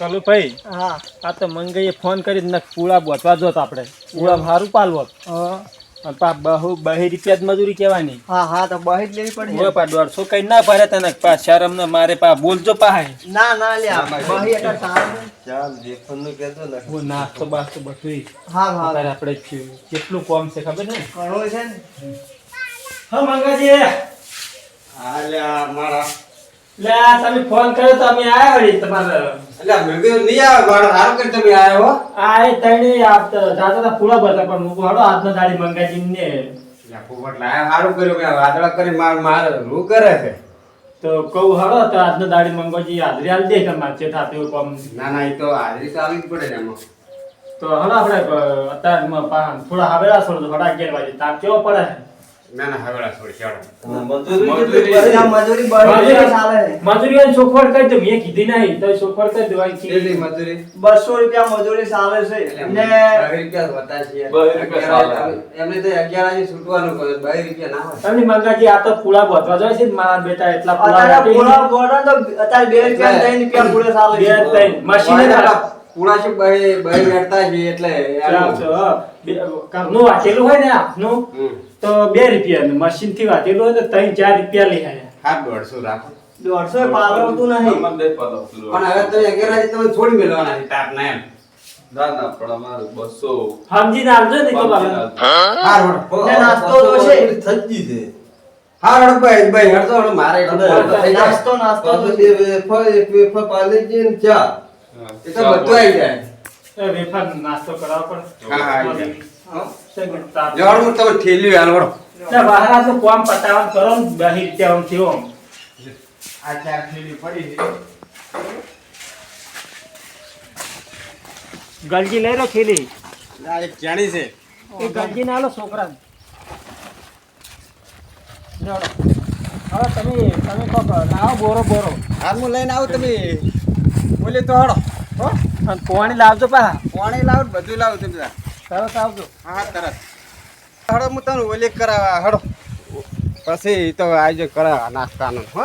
કલુ ભાઈ હા. આ તો મંગાઈએ ફોન કરી ને પૂળા બોતવા જોત આપણે. પૂળા સારું પાલવો. હા. અને પા બહુ બહી રૂપિયા જ મજૂરી કહેવાની. હા હા તો બહી જ લેવી પડે. હવે પા દોઢસો કઈ ના ભરે તને. પા શરમ ને મારે પા બોલજો પા ના ના લ્યા. બહી એટલે. ચાલ દેખવાનું કહેતો ને હું બસ તો બટવી હા હા. આપણે કેટલું કોમ છે ખબર ને? ઘણું છે ને. હા મંગાજી. આલ્યા મારા. લે તમે ફોન કર્યો તો અમે આયા વળી તમારે. અલ્યા મેં કીધું નહીં આવે મારો હારું કરી તમે આયો હો. આ એ તઈને આપ જાતા તા પૂળા ભરતા પણ મૂકો હડો આજનો દાડી મંગાજી ને પોપટ હારું કર્યું કે વાદળા કરી માર માર રૂ કરે છે. તો કહું હડો તો આજનો દાડી મંગોજી હાજરી હાલ દે તમારે છે થાતે કોમ. ના ના એ તો હાજરી તો આવી જ પડે ને એમાં. તો હડો આપણે અત્યારમાં થોડા હવેલા છોડો તો હડા અગિયાર વાગે તાપ કેવો પડે? ના ના હવેળા છોડી ચાલો મજૂરી બહી એટલે ચાલે છે. મજૂરી ચોખવટ કરી દઉં મેં કીધી નહીં. તો ચોખવટ કરી દઉં કેટલી મજૂરી? બસો રૂપિયા મજૂરી ચાલે છે. ને બાવીસ રૂપિયા હોતા છે. બાવીસ રૂપિયા એમને તો અગિયાર વાગે છૂટવાનું કહે બાવીસ રૂપિયા ના હોય. તમને મંગાજી આ તો પૂળા બોતવા જાય છે મારા બેટા એટલા પૂળા અત્યારે વાટી પૂરા તો અત્યારે બે રૂપિયા ત્રણ રૂપિયા પૂરે ચાલે છે. ત્રણ મશીને વાયડા પૂળા છે બાઈ બાઈ વેડતા છે એટલે ઘરનું હોય ને આપનું. તો બે રૂપિયા મશીનથી વાંચેલું હોય તો ત્રણ ચાર રૂપિયા લઈ હા દોઢસો રાખો. દોઢસો પાલવતું પેલું. પણ હવે તમે અગિયાર તમે છોડી મેળવાના છે તાપ ના એમ. ના પણ અમારે બસો તો નાસ્તો તો છે. થજી છે. હાર હળો ભાઈ ભાઈ હળતો મારે થઈ. નાસ્તો નાસ્તો. તો વેફર, એક વેફર પાર્લેજી ને ચા. એ તો બધું આવી જાય. વેફર નાસ્તો કરાવો પણ. હા, હા, આવી જાય. હા. તાપ. જો હળો તમે ઠેલ્યું હાલ હળો બહાર તો કોમ પતાવવાનું કરો ને બહી થયો આ ચાર ઠેલી પડી છે ગલજી લઈ લો થેલી આ એક જાણી છે એ ગલજી ના લો છોકરાને જોડો. હવે તમે તમે કોક લાવો બોરો બોરો હાર હું લઈને આવું તમે બોલે તો હળો હો અને લાવજો પા પાણી લાવો બધું લાવો તમે. તરત આવજો. હા તરત. હડો હું તમને ઓલી કરાવવા હડો પછી તો આજે કરાવવા નાસ્તાનું હો.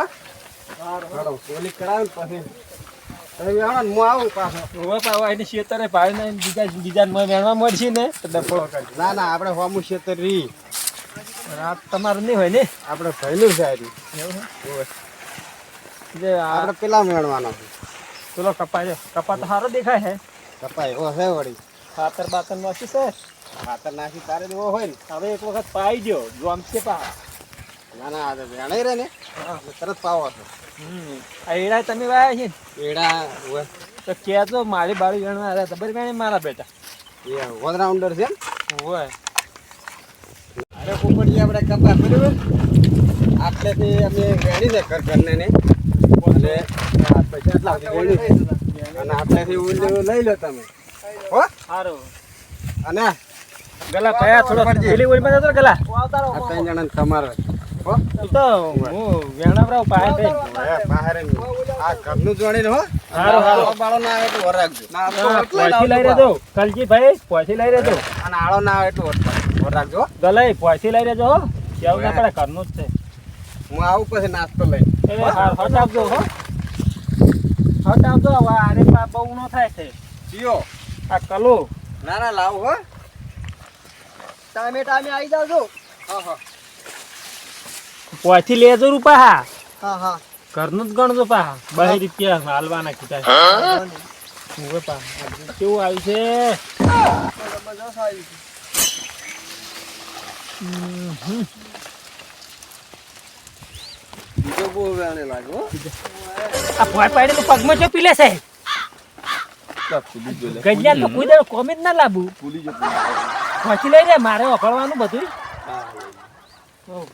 હળો ઓલી કરાવે પછી. તમે આવો હું આવું પાછો. હવે પાવા એની શેતરે ભાઈ ને બીજા બીજા માં મળશે ને તો ડફળો કરી ના ના આપણે હોમું ક્ષેત્ર રી. રાત તમારું નહીં હોય ને? આપણે ભયલું છે. જે આપણે પેલા મેળવાનો પેલો કપાય. કપા તો સારો દેખાય છે કપાય ઓ છે વળી. ખાતર બાતર નાખી સર ખાતર નાખી તારે એવો હોય ને હવે એક વખત પાઈ દો જોમ છે પા ના ના આ તો વેણાઈ રહે ને. તરત પાવો હતો આ એડા તમે વાયા છે ને? એડા. તો કહેજો મારી બાળી વેણવા આવ્યા ખબર વેણે મારા બેટા. એ ઓલરાઉન્ડર છે હોય અરે પોપડી આપણે કપા બરાબર? આટલેથી અમે વેણી છે ઘર ઘરને ને. અને આ પૈસા આટલા. અને આટલેથી લઈ લો તમે. હો? સારું અને? ગલા કયા થોડો પેલી જતો ત્રણ જણા તમારે. હો? તો હું વેણાવરાવ પાય બે હવે આ ઘરનું હો. બાળો ના આવે પોઈથી લઈ રહેજો. કલજી ભાઈ પોઈથી લઈ રહેજો. અને આળો ના આવે એટલું વર- વર રાખજો હો. ગલાઈ પોઈથી લઈ રહેજો હો. કેવું ના પડે ઘરનું જ છે. હું આવું પછી નાસ્તો લઈ એ હાર હટ હો. હટ આપજો હવે આરે બહુ નો થાય છે. પીઓ આ કલો. ના ના લાવું હો. ટાઈમે ટાઈમે આવી જાજો હા હા. પોથી લેજો રૂપા હા. હા હા. ઘરનું જ ગણજો પા બહી રૂપિયા હાલવાના કીધા હવે પા કેવું આવ્યું છે? જબરજસ્ત આવી છે. બીજો બહુ વેણે પગમાં છે લા, લે. ગજ્યા તો કોઈ દાડો કોમે જ ના ફૂલી પછી લઈ રે મારે ઓકળવાનું બધું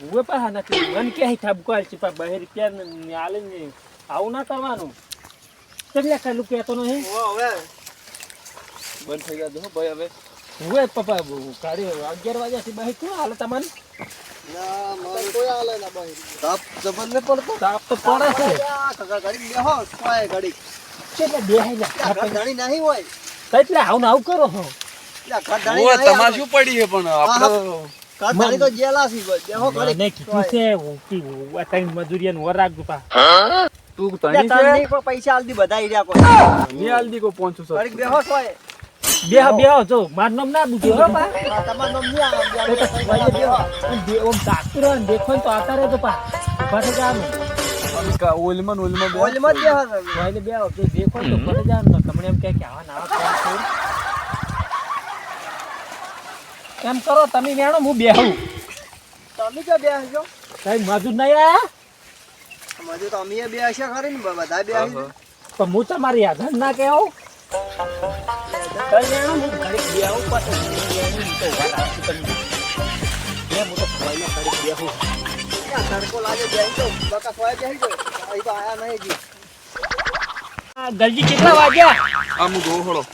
હુએ પાછા નથી. મન કે ઠપકો છે પા બહેર ક્યાં ને આલે ને આવું ના કરવાનું. એટલે કાલું કહેતો નહીં ઓ હવે. બંધ થઈ ગયા ભાઈ હવે. હું પપ્પા કાઢી અગિયાર વાગ્યાથી બહે શું હાલે તમને ના મારે કોઈ હાલે ના બહી તાપ જબર ને પડતો. તાપ તો પડે છે. ઘડી બેહો કોઈ ઘડી એટલે બેહાઈ જા લા, ઘર ધણી નહીં હોય. તો આવું આવું કરો છો પડી છે પણ આપણે? તો જેલા સી ભાઈ બેહો ઘડી મને કીધું છે આ તઈ મજૂરિયાનું વર રાખજો પા તું તણી છે? પૈસા આલદી બધા રહ્યા ની આલદી કો 500 ઘડીક બેહો એ. બેહો બેહો જો મારું નામ ના બુદ્ધિ હો પા. નામ નહીં આવે, બેહો. ઓમ દેખો ને તો આતા રહે તો પા. થઈ ઓલમાં ને ઓલમાં બે તમે. વાયલે બેહો. જો દેખો ને તો ઊભા થઈ જવાનું તમને એમ કહે કે આવા ના કોણ એમ કરો તમે વેણો હું બેહું. તમે જો બેહજો સાહેબ મજૂર નહીં આયા? મજુ તો અમે બેહશે ખરી ને બધા બે આવી તો હું. તમારી યાદ ના કહેવું. કઈ વેણો હું બેહું પછી. તો રાખું તમને. બે હું તો ખવાઈને ઘડીક બેહું તડકો લાગે બેહી તો બકા સોય બેહી જો અહીં તો આયા નહીં જી આ કેટલા વાગ્યા આ હળો.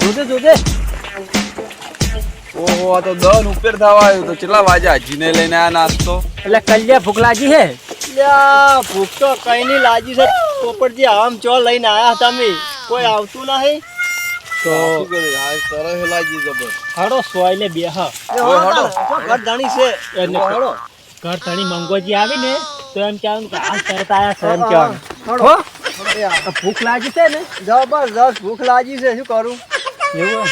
જોજે જોજે. ઓહો આ તો દન ઉપર થવા આવ્યો તો કેટલા વાગ્યા? હજીને લઈને આ નાસ્તો. એટલે કલ્યા ભૂખ લાગી હે? ભૂખ તો કઈ નહીં લાગી છે. પોપટજી આમ ચો લઈને આયા તમે કોઈ આવતું નહીં. તો સરસ લાગી જબર. હડો સોયલે બેહ. એ હો ઘર જાણી છે. એને હળો. ઘર તણી મંગોજી આવી ને તો એમ કહેવાનું કે આ તરત આયા છે. એમ હળો. હો? તો ભૂખ લાગી છે ને? જબરજસ્ત ભૂખ લાગી છે શું કરું? એવું?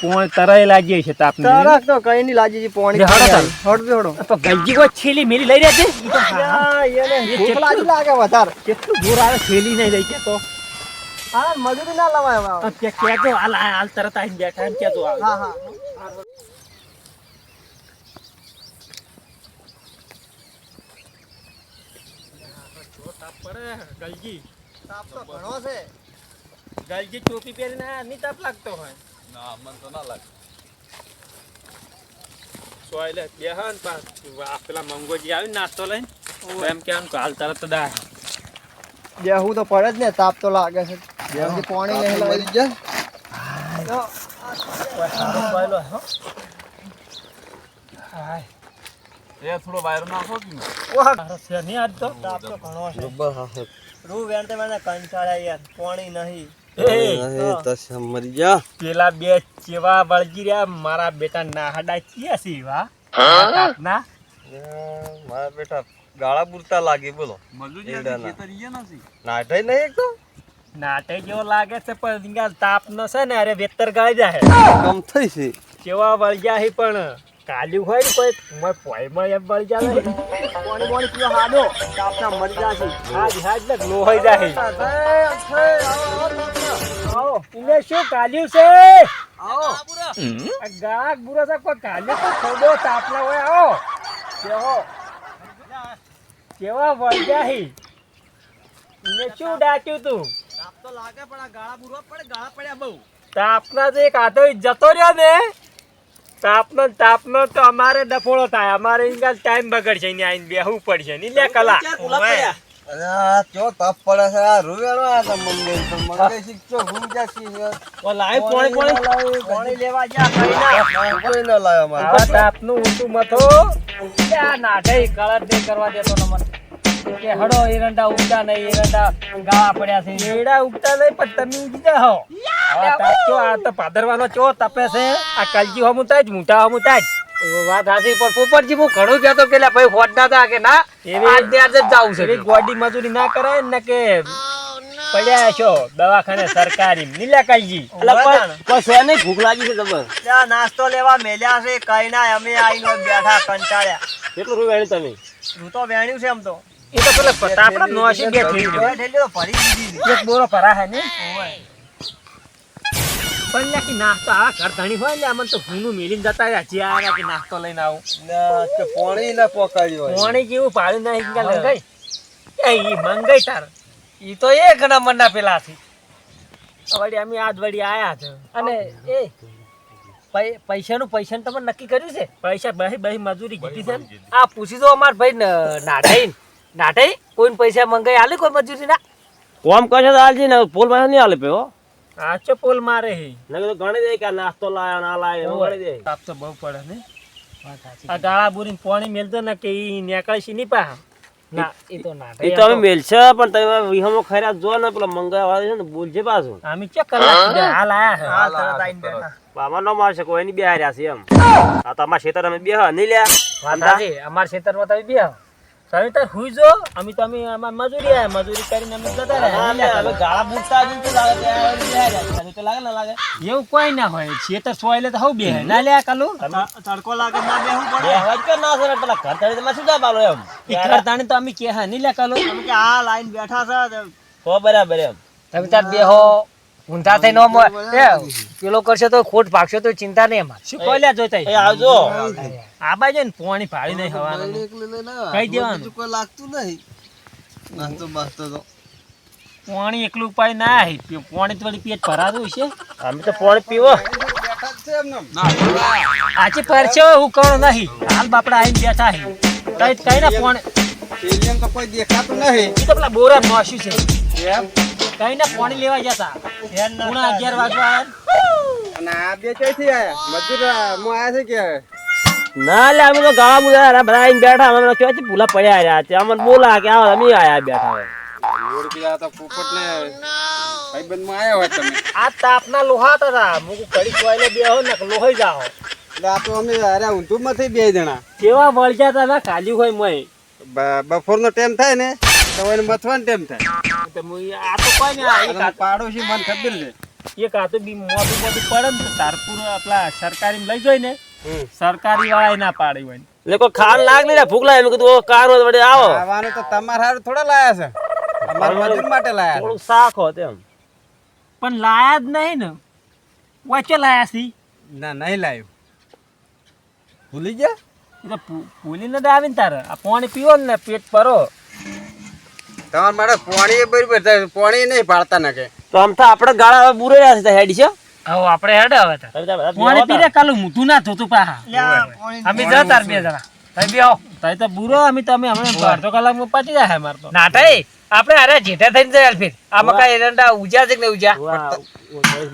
પોણ તરાય લાગી છે તાપને તરાક તો કઈ નહીં લાગી છે પોણી હડો હડો હળો. તો ગલજી કો છેલી મેલી લઈ રહ્યા છે? તો એને ભૂખ કેટલું? લાગી લાગે વધારે. કેટલું દૂર આવે છેલી નહીં લઈ કે તો? હા મજૂરી ના લવાય કે કે કહેજો હાલ હાલ તરત આવીને બેઠા એમ કે હાલ. હા હા. ગલજી તાપ તો ઘણો છે. ગલજી ટોપી પહેરીને આયા, નહીં તાપ લાગતો હોય? ના મન તો ના લાગે. સોયલે બેહન પાસ. પેલા મંગોજી આવી નાસ્તો લઈને. એમ કે આમ કાલ તરત દા બેહું તો પડે જ ને તાપ તો લાગે છે. બેહું. પાણી નહીં લાગી જાય. એ થોડો વાયર નાખો કે નહીં? આજ તો. તાપ તો ઘણો છે. બબર હા રૂ વેણતે મને કંટાળા યાર. પાણી નહીં. એ જા. પેલા બે ચેવા વળગી રહ્યા. મારા બેટા નાહડા ચિયા છે વા ના મારા બેટા ગાળા પૂરતા લાગે બોલો. મજૂરી ખેતર નથી. નહીં એક તો? નાટે જેવો લાગે છે પણ તાપ નો છે ને અરે વેતર ગાળી જાય કમ થઈ છે. ચેવા વળગ્યા છે પણ. કાલ્યું હોય ને કોઈ મોય પોયમાં એમ મળી જાય. પાણી પાણી પીવા હાડો આપના મરી જાશે હાજ હાજ ને ગ્લો હોય જાય. આવો ઇને શું કાલ્યું છે? આવો. ગાક બુરા સા કોઈ કાલ્યું તો થોડો તાપના હોય આવો. કેવો? કેવા છે ઇને શું ડાક્યું તું? તાપ તો લાગે પણ આ ગાળા બુરવા પડે ગાળા પડ્યા બહુ. તાપના તો એક હાથો જતો રહ્યો ને. તાપનો તાપનો તો અમારે ડફોળો થાય. અમારે ઇંગા ટાઈમ બગડશે. ને આઈને બેહવું પડશે. ને લે કલા. પડ્યા અરે ચો તાપ પડે છે? આ રૂવેણો આ તો મંગે શીખજો હું જાસી છે લાઈ પોણી પોણી પાણી. લેવા જા કઈ કોઈ ના લાયો મારે તાપનું ઊંચું મથો. ક્યાં નાઢે કળર દે કરવા દેતો ન મને કે હડો એરંડા ઉગતા નહીં એરંડા ગાળા પડ્યા છે. એરંડા ઉગતા નહીં પણ તમે ઉગી હો આ ચો આ તો પાદરવાનો ચો તપે છે. આ કલજી હમું તાજ મોટા હમું તાજ વાત હાસી પણ પોપટજી હું ઘણું કહેતો કે ભાઈ હોડના હતા કે ના આજ ને આજ જ જાવું છે. ગોડી મજૂરી ના કરાય ને કે પડ્યા છો દવાખાને સરકારી. નીલા કલજી. ભૂખ લાગી છે જબર ત્યાં નાસ્તો લેવા મેલ્યા છે કઈ ના અમે આઈને બેઠા કંટાળ્યા. કેટલું રૂપિયા તમે? રૂ તો વેણ્યું છે એમ તો. એ તો પેલા પતાપડા નોશી બે થઈ બે ઠેલી ભરી દીધી એક બોરો ભરા હે ને? પણ લ્યા નાસ્તો આ ઘર ધણી હોય ને અમને તો હુંનું મેલીને જતા રહ્યા. જે આવ્યા કે નાસ્તો લઈને આવું. ના તે પોણી ના પોકાડ્યો હોય. જેવું પાડ્યું નહીં કે મંગાઈ? એ ઈ મંગાઈ તાર. ઈ તો એક નંબરના પેલા છે. વળી અમે આજ વળી આયા છે. અને એ પૈસાનું પૈસાનું તમે નક્કી કર્યું છે? પૈસા બહી બહી મજૂરી કીધી છે આ પૂછી દો અમાર ભાઈ નાઠાઈ નાઠાઈ કોઈને પૈસા મંગાઈ આલે કોઈ મજૂરી ના કોમ કશે તો આલજી ને પોલમાં નહીં આલે પેવો આચો પોલ મારે હે. નકર તો ગણી દે કે નાસ્તો લાયા ના લાયા એવું ગણી દે. તાપ તો બહુ પડે ને. આ ગાળા બુરી પાણી મેલતો ને કે ઈ નીકળે છે નહીં પા ના એ તો ના એ તો અમે મેલછે પણ તમે વિહમો ખરા જો ને પેલા મંગાવા છે ને બોલજે પાછું. અમે ચો કલાક હાલ આયા હાલ તરત આઈને બેઠા આમાં નો મારશે કોઈ ની બેહાર્યા છે એમ. આ તો અમાર ખેતર અમે બે નહીં લ્યા. સાચી અમાર ખેતરમાં તમે બે તમે તાર હુઈ જો. અમે તો અમે આમાં મજૂરી આયા. મજૂરી કરીને અમે જતા રહ્યા. હવે ગાળા બૂટતા જ નથી લાગે. તને તો લાગે ના લાગે? એવું કોઈ ના હોય. છેતર સોયલે તો હવ બે ના લે કાલુ. તડકો લાગે ના બેહવું પડે. અવાજ કર ના સર પેલા ઘર તળે તમે શું જા બાલો એમ? ઈકર તાણે તો અમે કે હા નહીં લે કાલુ. તમે કે આ લાઈન બેઠા છે હો બરાબર એમ. તમે તાર બેહો. ઊંધા થઈ નો એ પેલો કરશે તો ખોટ ભાગશે તો ચિંતા નહીં અમારે. શું કોઈ જોતા એ આવજો. આ બાજુ ને પોણી ફાળી નહીં હવાનું. કઈ દેવાનું. કોઈ લાગતું નહીં. નાસ્તો બાસ્તો તો. પોણી એકલું ઉપાય ના આવી પોણી તો વળી પેટ ભરાતું છે અમે તો પાણી પીવો. આચી પરચો હું કરો નહીં. હાલ બાપડા આવીને બેઠા છે કઈ કઈ ના પોણી એલિયન તો કોઈ દેખાતું નહીં. એ તો પેલા બોરા નોશ્યું છે. એમ? કઈ ના લેવા ગયા હતા પૂણા અગિયાર વાગવા આયા. અને આ બે ક્યાંથી આયા? મજૂર હું આયા છે કે ના લે અમે તો બુધા બધા આવીને બેઠા અમે કેવા છે ભૂલા પડ્યા રહ્યા. છે અમને બોલા કે આવો અમે આયા બેઠા હોય. ઓળખી આ તો પોપટ ને ભાઈબંધમાં આયા હોય તમે. આ તાપના લોહા હતા મુકુ કડી કોઈને બેહો ને લોહી જાઓ. એટલે આ તો અમે અરે ઊંધું માંથી બે જણા. કેવા વળગ્યા હતા ના કાલી હોય મય. બ- બપોરનો ટાઈમ થાય ને? તો એને તેમ થાય? આ તો કોઈ ને પાડોશી મને ખબર છે. એક આ તો બી મોટું મોટું પડે ને તારપુર આપલા સરકારી લઈ જોઈ ને સરકારી વાળા ના પાડી હોય એટલે કોઈ ખાન લાગ નહીં ભૂખ લાગે મેં કીધું કાર વડે આવો. આવવાનું તો તમારે હારું થોડા લાયા છે. અમારા મજૂર માટે લાયા થોડું શાક હોત એમ. પણ લાયા જ નહીં ને. વચ્ચે લાયા સી છે? ના નહીં લાયું. ભૂલી ગયા? ભૂલીને જ આવીને તારે. આ પાણી પીવો ને પેટ ભરો. તમારા મારે પોણી બરાબર થાય પોણી નહીં પાડતા નાખે તો આમ તો આપણે ગાળા હવે બુરે રહ્યા છે હેડી છે. હવે આપણે હેડે હવે તો. તમે તાર પાણી પીને કાલું મોઢું ના થતું પા અમે જતા બે જણા. તઈ બેહો. તઈ તો બુરો અમે તમે હમણાં અડધો કલાકમાં પતી જાય મારતો નાટાઈ આપણે અરે જેઠા થઈને જાય ફીર. આ મકા એરંડા ઉજા છે કે નહીં ઉજા?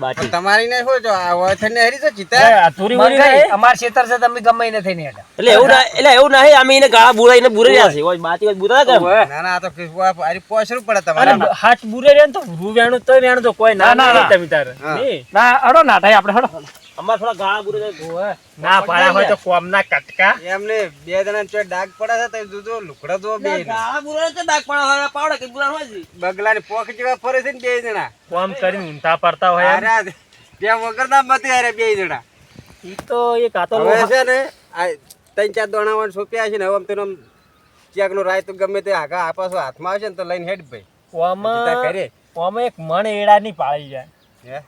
પણ તમારી ને શું જો આ હોય ને હરી તો ચિતા અધૂરી ઉરી નહીં અમાર ક્ષેત્ર છે તમે ગમે એને થઈને હેડા. એટલે એવું ના એટલે એવું નહીં અમે એને ગાળા બુરાઈને બુરે રહ્યા છે ઓય. બાતી ઓય બુરા કેમ ના ના આ તો હારી પોસરું પડે તમારે. હાથ બુરે રે તો રૂ વેણું તો વેણું તો કોઈ ના ના તમે તારે. ના અડો નાટાઈ આપણે હડો. અમાર થોડા ગાળા બુરે જાય. ના પાડ્યા હોય તો કોમ ના કટકા. એમને બે જણા ચોય ડાગ પડે છે તો જોજો લુકડા જો બે ગાળા બુરા તો ડાક પાડો હોય પાવડે કે બુરા હોય બગલા બગલાની પોખ જેવા ફરે છે ને બે જણા. કોમ કરીને ઊંધા પડતા હોય અરે બે વગર ના મતી અરે બે જણા. ઈ તો એક આતો હવે છે ને આ ત્રણ ચાર દોણાવાન સોપ્યા છે ને હવે આમ તેનો ચેક નો રાય તો ગમે તે આગા આ હાથમાં આવશે ને તો લઈને હેડ ભાઈ. ઓમાં ઓમાં એક મણ એડા ની પાળી જાય. હે?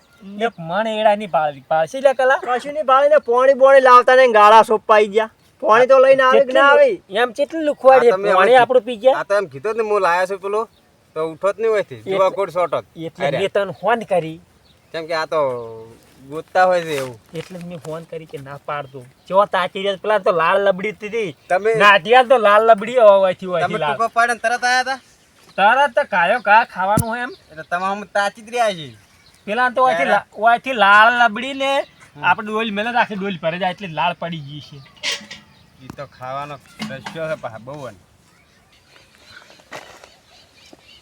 એક મણ એડા ની પાળી પાળશે લે કલા? કશું ની પાળી ને પોણી બોણી લાવતા ને ગાળા સોપાઈ ગયા. પોણી તો લઈને આવે કે ના આવે? એમ કેટલું લુખવાડી તમે પાણી આપણું પી ગયા? આ તો એમ કીધું ને હું લાયા છું પેલો તો ઉઠો જ નહીં હોયથી. જુવા કોડ શોર્ટ એટલે મેં તને ફોન કરી. કેમ કે આ તો ગોતતા હોય છે એવું. એટલે મેં ફોન કરી કે ના પાડતો. જો તાચી રહ્યા પેલા તો લાલ લબડી હતી તમે નાટિયાલ તો લાલ લબડી હોવાથી તમે હોવાથી લાલ ટૂંકો પાડે ને તરત આયા હતા તરત તો કાયો કા ખાવાનું હોય એમ? એટલે તમામ તાચી જ રહ્યા છે. પેલા તો ઓયથી લા- ઓયથી લાલ લબડી ને આપણે ડોલ મેલે રાખે ડોલ ભરે જાય એટલે લાળ પડી ગઈ છે. એ તો ખાવાનો રસ્યો છે પા બહુ.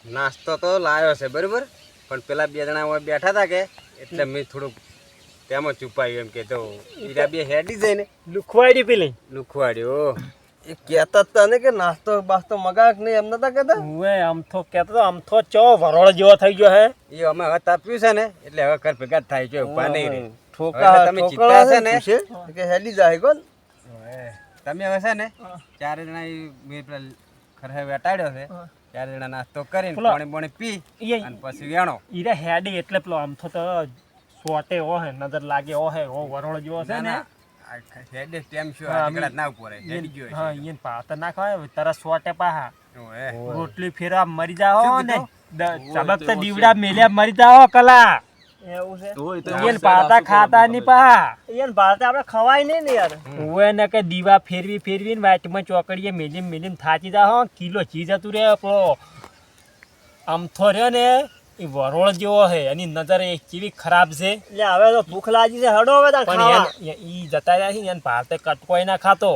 નાસ્તો તો લાવ્યો છે બરોબર? પણ પેલા બે જણા બેઠા હતા કે એટલે મેં થોડુંક તેમાં છુપાયું એમ કે તો ઈરા બે હેડી જાય ને લુખવાડી પેલી. લુખવાડ્યો એ કહેતા હતા ને કે નાસ્તો બાસ્તો મગાક નહીં એમ નતા કહેતા? આમ તો કહેતો તો આમથો ચો વરોળ જેવો થઈ ગયો હે. એ અમે હવે તાપ્યું છે ને એટલે હવે ઘર ભેગા થાય છે ઊભા નહીં રે ઠોકા તમે ચિત્તા છે ને? કે હેલી જાય કોણ? તમે હવે છે ને ચાર જણા એ મેં પેલા ખરે વેટાડ્યો છે ચાર જણા નાસ્તો કરીને પાણી પાણી પી અને પછી વેણો. ઈરે હેડી એટલે પેલો આમથો તો સોટે ઓ હે નજર લાગે ઓ હે ઓ વરોળ જેવો છે ને. હેડે ટેમ શું હા, આ અમે- ઢીકડા જ ના ઉપર હેડી ગયો હા ઈયન પાતા ના ખાય તરત સોટે પાહા. રોટલી ફેરવા મરી જાઓ ને. ચબકતા દીવડા મેલ્યા મરી જાઓ કલા. એવું છે? ઈયન પાતા ખાતા ની પાહા. એને પાતા આપણે ખવાય નહીં ને યાર. ઓવે ને કે દીવા ફેરવી ફેરવી ને વાટમાં ચોકડીએ મેલીમ મેલીમ થાચી જા કિલો ચીજ હતું રે આપણો. આમથો રહ્યો ને. એ વરોળ જેવો છે એની નજર એ કેવી ખરાબ છે. એટલે હવે તો ભૂખ લાગી છે હડો હવે પણ એ- ઈ જતા રહ્યા છે ને એને ભારતે કટકોય ના ખાતો.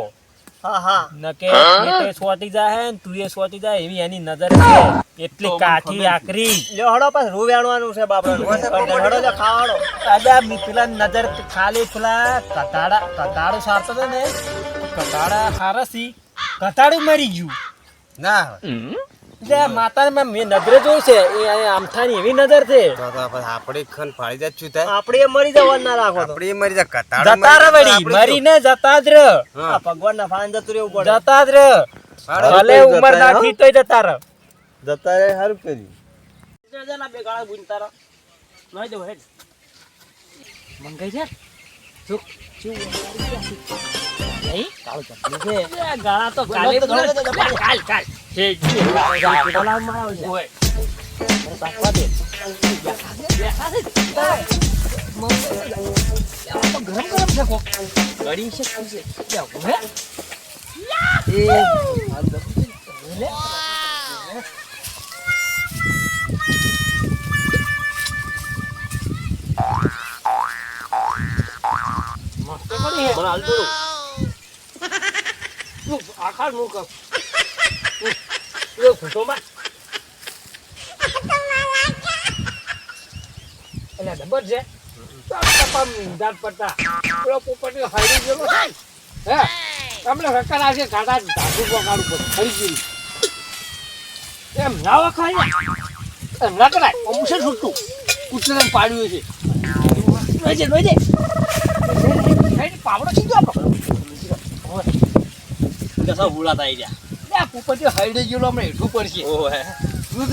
હા હા. ન કે એ સોટી જાય ને તું એ સોટી જાય એવી એની નજર છે. એટલી કાઠી આકરી. લ્યો હડો પાછ રૂ છે બાપડા હડો જો ખાવાડો દાદા પેલા નજર ખાલી પેલા કતાડા કતાડું સારતો ને કતાડા હારસી. કતાડું મરી ગયું. ના. એટલે માતાને મેં નજરે જોયું છે એ એવી નજર છે. તો તો પછી આપણે ખન ફાળી જાય છું થાય આપણે એ મરી જવાનું ના રાખો આપણે મરી કતાડો જતા રે વળી મરીને જતા જ ર ભગવાન ના ભગવાનના ફાન જતું રહેવું પડે. જતા જ ર ભલે ઉંમર ના થઈ તોય જતા ર જતા રહે સારું કર્યું. જજે બે ગાળા બુન તારા. નહીં દઉં હેડ. મંગાઈ છે જો નહીં કાળું ચપલું છે. ગાળા તો કાલે કાલે કાલ. જી બોલાવમાં આવશે ઓય તાકવા દે ગરમ ગરમ છે ગળી છે શું છે ક્યાં હે મસ્ત કરી હે મને હાલ દો તું આખા કર તું ખુશો માં એટલે ડબર છે પડતા પેલો હે તમને હકર આવશે કાઢા ધાગુ પકાડું પડે ફરી એમ ના વખાય એમ ના કરાય અમુક છે છૂટું કૂતરાને પાડ્યું છે રોજે રોજે પાવડો સીધો આપણો કસા ભૂલાતા આવી ગયા આ પોપટી હાઈડે ગયેલો હમણાં હેઠું પડશે. ઓહે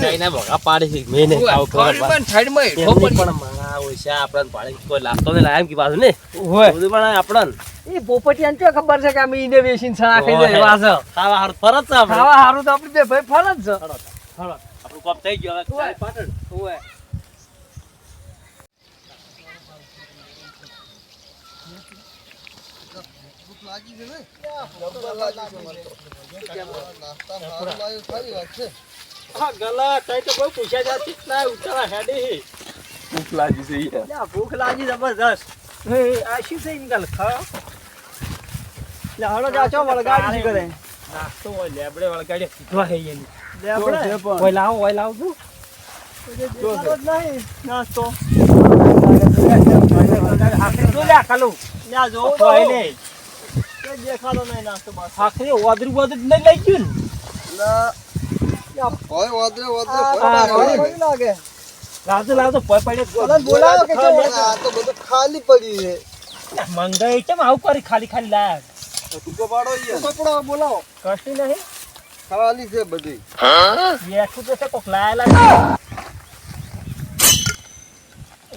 કઈના ભગા પાડે છે. મેં નહીં ખાવ ખબર થોડી પણ સાઈડમાં હેઠો પણ મારા ઓછા આપણને પાડે કોઈ લાગતો ને લાયમ કે પાછું ને. હોય. બધું પણ આપણને. એ પોપટિયાને ક્યાં ખબર છે કે અમે ઈને વેચીને સણા ખાઈ. જાય ખાવા હારું ફરજ છે ખાવા હારું તો આપણે બે ભાઈ ફરજ છે. આપણું થઈ ગયો હવે. પાટણ. હોય. જ લાગી છે લે, ભૂખ લાગી જબરદસ્ત આશી થઈ શું થઈ ગયું કાલે? કરે નાસ્તો હોય, લેબડે વળગાડ્યો, કીધું હે એની. ઓય લાવો, ઓય લાવો તું. આખરી જો લે, જોવું તો હોય ને. દેખાતો નહીં નાસ્તો ઓદરું નહીં લઈ ગયું ને? હોય હોય. લાગે. લાવજો, લાવજો, પડે. બોલાવો કે આ તો બધું ખાલી પડી છે. મંગાઈ કેમ આવું કરી ખાલી ખાલી લાયા ટૂંકો પાડો યાર બોલાવો. કશું નહીં. ખાલી છે બધી. તો કોક લાયેલા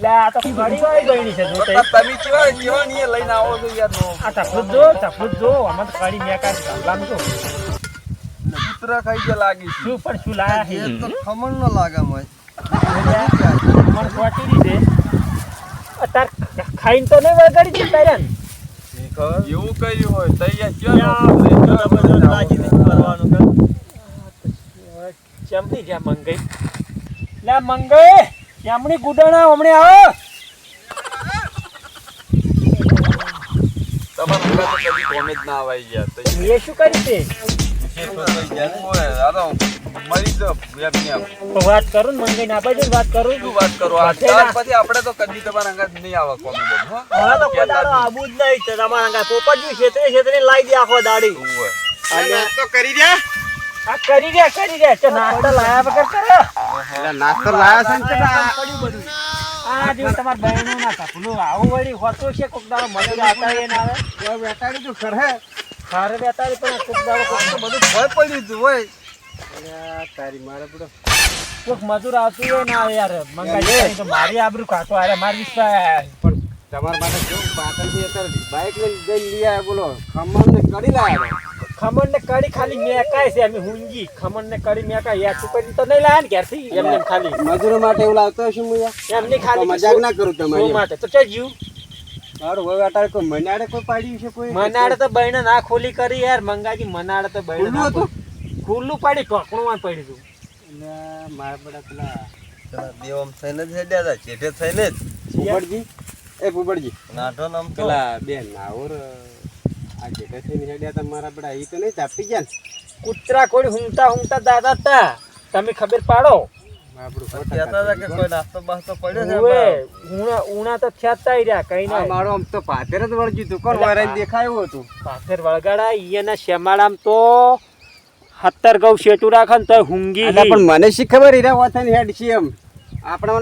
છે લે આ તો ઘણી વાળી ગયણી છે જો તે. તમે કેવા કેવા ને લઈને આવો છો યાર નો આ ટપલું જો જ જો આમાં તો કડી મેકા ઢગલામાં જો કૂતરા ખાઈ ગયા લાગી શું પણ શું લાયા છે? તો ખમણ ન લાગે મય મને ખોટી રીતે અત્યાર ખાઈને તો નહીં વળગાડી છે તારે? એવું કર્યું હોય તૈયાર ત્યાં જબરજસ્ત લાગી કરવાનું કે. ચમની જ્યાં મંગાઈ? લે મંગાઈ! ચમની ગુડાણા હમણે આવો. તમારા ઘરે તો કદી કોમે જ ના આવાય યાર તો એ શું કરી છે? ઓય, આ તો મરી જો એમ ને એમ. તો વાત કરું ને ના બાજુ વાત કરું. શું વાત કરો? આ પછી આપણે તો કદી તમારા અંગાત નહીં આવે કોમે બોમ, હો? તો નહીં. આબુ જ નહીં તમારા અંગા પોપટજી છેતરી છેતરી લાઈ દે આખો દાડી. ઓય. કરી દે આ કરી દે કરી દે તો નાસ્તો લાયા વગર કરો. એટલે નાસ્તો લાયા છે ને તે આ- આ જો તમાર બહેનો ના કપલું આવું વળી હોતો છે કોક દાડો મને ના આવે તો ખરે ખારે પણ કોક દાડો કોક તો બધું ભય પડ્યું તું હોય. તારી મારે બધો કોક મજૂર આવતું હોય ના આવે યાર મંગાઈ તો મારી આબરૂ કાઢો અરે મારી વિશ્વાસ. પણ તમારા માટે કેવું પાટણથી અત્યારે બાઇક લઈ જઈને લઈ આવ્યા બોલો. ખમણ ને કડી લાવ્યા ખમણ ને કડી ખાલી મેકાય છે અમે હુંજી ખમણ ને કડી મેકાય. યાર કરી તો નહીં લાયા ને ઘેરથી એમને એમ ખાલી. મજૂરો માટે એવું લાવતો હશે હું યાર એમની ખાલી મજાક ના કરું શું તમારી માટે? તો ચા જીવ મારું હવે અટાણે કોઈ મનાડે કોઈ પાડ્યું છે કોઈ? મનાડે તો બહેને ના ખોલી કરી યાર. મંગાજી મનાડે તો બહેને ખુલ્લું હતું? ખુલ્લું પાડી ઢોકણું માં પડ્યું હતું અલ્યા, મારા બધા પેલા દેવમ થઈને જ હેડ્યા હતા ચેઠે થઈને જ. ભૂપતજી એ ભૂપતજી નાટો નામ પેલા બે નાવર આ હતા મારા બધા ઈ તો નહીં ચાપી ગયા કૂતરા કોડી હુંગતા હુમતા દાદા તા તમે ખબર પાડો? હતા કોઈ ઉણા તો કઈ હતું હતું? સત્તર ગૌ શેટું રાખે ને તો હુંગી પણ મને શી ખબર હીરા વથન હેડ છે એમ? આપણે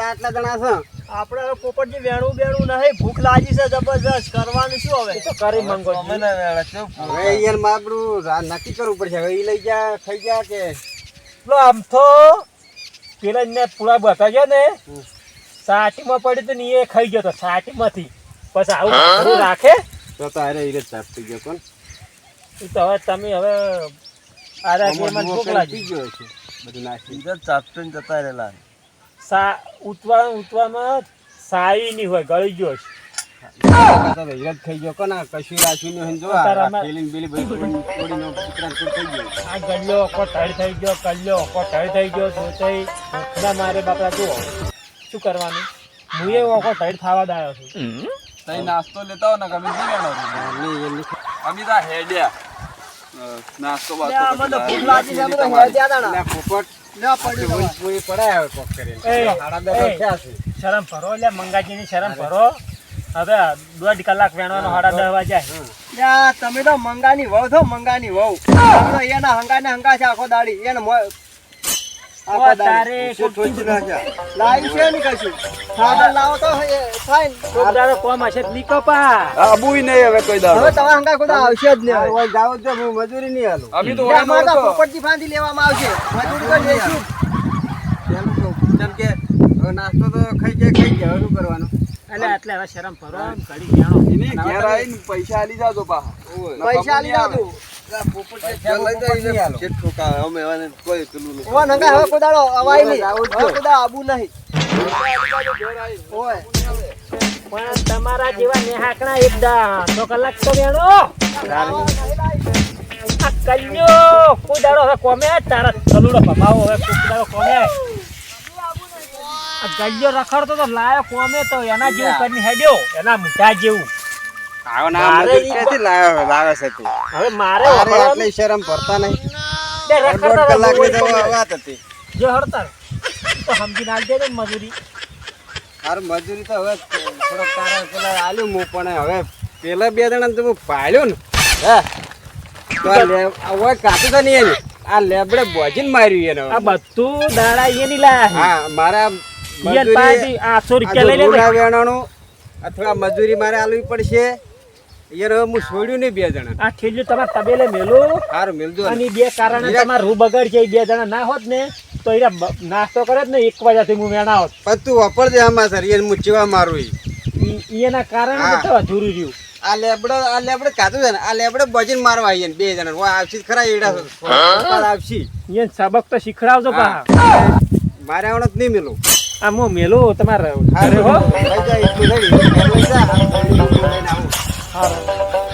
આટલા જણા છે. આપણે પોપટજી વેણું બેણું નહીં ભૂખ લાગી છે જબરજસ્ત. કરવાનું શું હવે? તો કરી મંગો હવે યાર મારું નક્કી કરવું પડશે. હવે એ લઈ ગયા થઈ ગયા કે? લો આમ તો પેલા ને પૂરા બતાવ્યો ને સાટીમાં પડી તો ને એ ખાઈ ગયો તો સાટીમાંથી. પછી આવું રાખે? તો તારે હીરે થઈ ગયો કોણ? એ તો હવે તમે હવે આરા માં ભૂખ લાગી. ગયો છે. બધું નાખી. જતા રહેલા. સા ઉતવા ઉતવામાં સાઈ નહીં હોય ગળી ગયો છે. તો હીરે ગયો આ કશું પેલી ને પેલી થઈ ગયો. આ ગલ્યો ઓકો ઢળ થઈ ગયો કલ્યો ઓકો ઢળ થઈ ગયો જોતઈ ભૂખના મારે બાપરા જુઓ. શું કરવાનું? હું એ ઓકો ઢળ ખાવા દાયો છું. તઈ નાસ્તો લેતા હો ને અમે નહીં લેવાનો નહીં, એમની અમે તો હેડ્યા. નાસ્તો શરમ ભરો એટલે મંગાજીની શરમ ભરો હવે દોઢ કલાક વેણવાનો સાડા દસ વાગ્યા તમે તો મંગાની વહુ છો મંગાની વહુ. એના હંગા ને હંગા છે આખો દાડી. એને નાસ્તો તો ખાઈ ગયા ખાઈ ગયા હવે કરવાનું? એટલે એટલે હવે શરમ પૈસા આલી જાજો. પૈસા આલી જાવ તમારા જેવા નેહાકણા કલાક કોઈ હવે કોમે તારા હવે કોઈ કોમે ગલ્યો રખડતો તો લાયો કોમે તો એના જેવું કરીને હેડ્યો, એના મોઢા જેવું. આવો ના મજૂરી ક્યાંથી લાવે લાવે છે તું. હવે મારે તારે શરમ ભરતા નહીં. દોઢ કલાકની તો વાત હતી. જો હડતાલ. તો સમજી નાખ દે મજૂરી. તારે મજૂરી તો હવે થોડોક તારા પેલા આલ્યું હું પણ હવે પેલા બે જણા તો હું પાડ્યો ને. હે? આ ઓય તો નહીં એની આ લેબડે બોજીને માર્યું એને આ બધું દાડા એ એની લાયા હા મારા મજૂરી આઠસો રૂપિયા લઈ લે અથવા મજૂરી મારે આલવી પડશે. યાર હું છોડ્યું નહીં બે જણા. આ ઠેલ્યું તમારે તબેલે મેલો. સારું મિલજો અને બે કારણે તમારે રૂ બગડ છે બે જણા ના હોત ને તો નાસ્તો કરે જ ને એક વાગ્યાથી હું વેણા હોત. પણ તું વાપર દે આમાં સર એને હું ચેવા મારું ઈ. ઈ- ઈ એના કારણે તો અધૂરું રહ્યું. આ લેબડો આ લેબડે કાતું છે ને આ લેબડે બજીને મારવા આવીએ ને બે જણા. આવશે ખરા એડા આવશે. સબક તો શીખડાવજો પા મારે આવડત નહીં મેલું. આ હું મેલું. તમારે ઘરે હો Father.